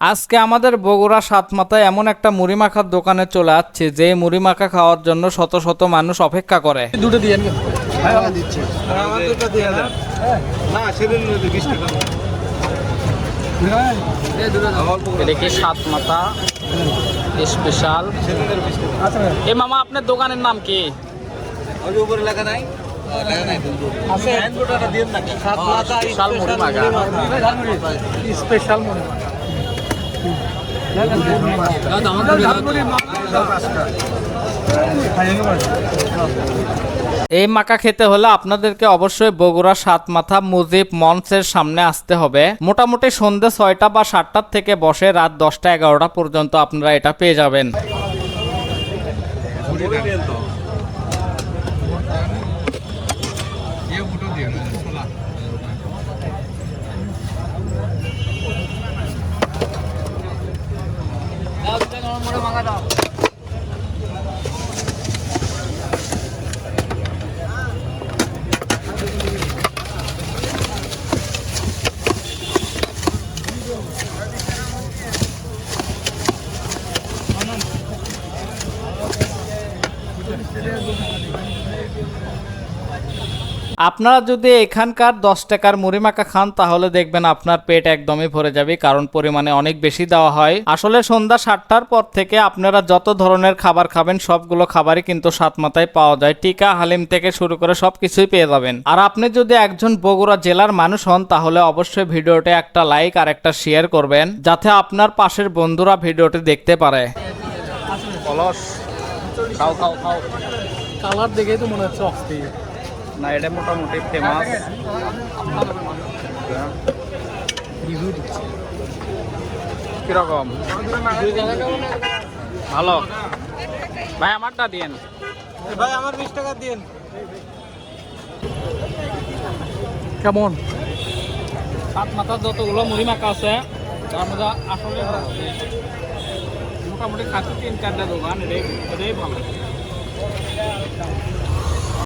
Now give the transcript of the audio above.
আজকে আমাদের বগুড়া সাতমাথায় এমন একটা মুড়ি মাখার দোকানে চলে আসছে যে মুড়ি মাখা খাওয়ার জন্য শত শত মানুষ অপেক্ষা করে। দুটো দিয়ে এটা কি সাতমাথা স্পেশাল এ মামা আপনার দোকানের নাম কি? স্পেশাল মুড়ি মাখা। স্পেশাল এই মাকা খেতে হলে আপনাদেরকে অবশ্যই বগুড়া সাত মাথা মুজিব মঞ্চের সামনে আসতে হবে। মোটামুটি সন্ধ্যে ছয়টা বা সাতটার থেকে বসে রাত দশটা, এগারোটা পর্যন্ত আপনারা এটা পেয়ে যাবেন। মুড়ে মাখা দাও Thank you. আপনারা যদি এখানকার দশ টাকার মুড়ি মাখা খান তাহলে দেখবেন আপনার পেট একদমই ভরে যাবে কারণ পরিমাণে অনেক বেশি দেওয়া হয়। আসলে সন্ধ্যা সাতটার পর থেকে আপনারা যত ধরনের খাবার খাবেন সবগুলো খাবারই কিন্তু সাত মাথায় পাওয়া যায়। টিকা হালিম থেকে শুরু করে সব কিছুই পেয়ে যাবেন। আর আপনি যদি একজন বগুড়া জেলার মানুষ হন তাহলে অবশ্যই ভিডিওতে একটা লাইক আর একটা শেয়ার করবেন যাতে আপনার পাশের বন্ধুরা ভিডিওটি দেখতে পারে। অলস খাও খাও খাও। কালার দেখেই তো মনে হচ্ছে অস্থির। না এটা মোটামুটি ফেমাস রিভিউ দিচ্ছে। কীরকম? ভালো। ভাই আমারটা দিন ভাই আমার বিশ টাকা দিন কেমন? সাত মাথার যতগুলো মুড়ি মাখা আছে তার মধ্যে আসলে মোটামুটি খাচ্ছি তিন চারটা দোকান এটাই এটাই ভালো।